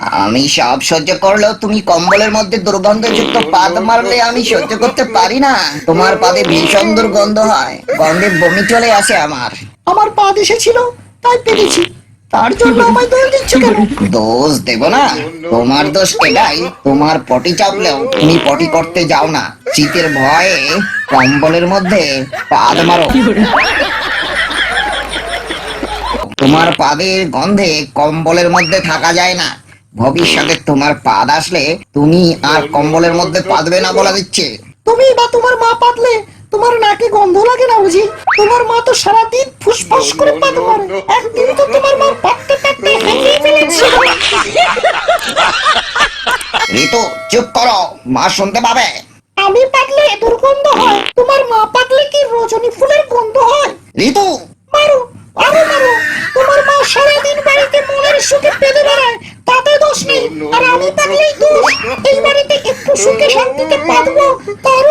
আমি সব সহ্য করলেও তুমি কম্বলের মধ্যে দুর্গন্ধযুক্ত পাদ মারলে আমি সহ্য করতে পারি না। তোমার পাদে ভীষণ দুর্গন্ধ হয়। গন্ধে বমি চলে আসে আমার। আমার পা এসেছিল তাই পেরেছি। তার জন্য আমায় দোষ দিচ্ছ কেন? দোষ দেব না। তোমার দোষ এটাই। তোমার পটি চাপলেও তুমি পটি করতে যাও না। শীতের ভয়ে কম্বলের মধ্যে পাদ মারো। তোমার পাদের গন্ধে কম্বলের মধ্যে থাকা যায় না। ভবিষ্যতে তোমার পাদ আসলে তুমি আর কম্বলের মধ্যে পাদবে না বলা দিচ্ছে। তুমি বা তোমার মা পাতলে তোমার নাকে গন্ধ লাগে না বুঝি? তোমার মা তো সারাদিন ফুসফাস করে পাত মারে। একদিন তো তোমার মা পাততে পাততে হারিয়ে ফেলেছিল ঋতু চুপ করো মা শুনতে পাবে। আমি পাতলে দুর্গন্ধ হয়। তোমার মা পাতলে কি রজনী ফুলের গন্ধ হয়? ঋতু। মারো আরও মারো। তোমার মা সারাদিন বাড়িতে মনের সুখে পেতে বেড়ায় তাতে দোষ নেই আর আমি পারলেই দোষ। এই বাড়িতে একটু সুখে শান্তিতে উপায় নেই